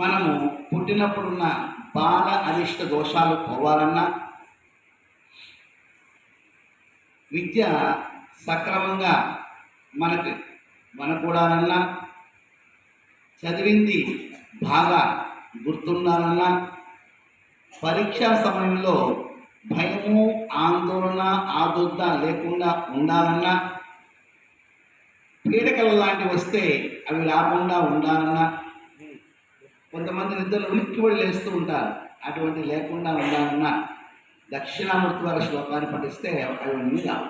మనము పుట్టినప్పుడున్న బాల అనిష్ట దోషాలు పోవాలన్నా విద్య సక్రమంగా మనకి మనకూడాలన్నా చదివింది బాగా గుర్తుండాలన్నా పరీక్షా సమయంలో భయము ఆందోళన ఆదుద్ద లేకుండా ఉండాలన్నా పీడకలు లాంటివి వస్తే అవి రాకుండా ఉండాలన్నా కొంతమంది నిద్రలు ఉలిక్కిబడి లేస్తూ ఉంటారు. అటువంటి లేకుండా ఉండాలన్నా దక్షిణామూర్తి వారి శ్లోకాన్ని పఠిస్తే అవన్నీ రావు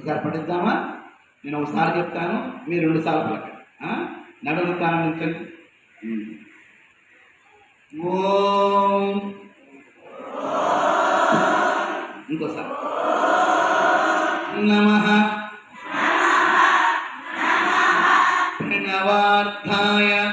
ఒకసారి పఠిద్దామా? నేను ఒకసారి చెప్తాను మీరు రెండుసార్లు పలకండి. నడుము ప్రారంభించండి ఓం. ఇంకోసారి. నమ. ప్రణవార్థాయ.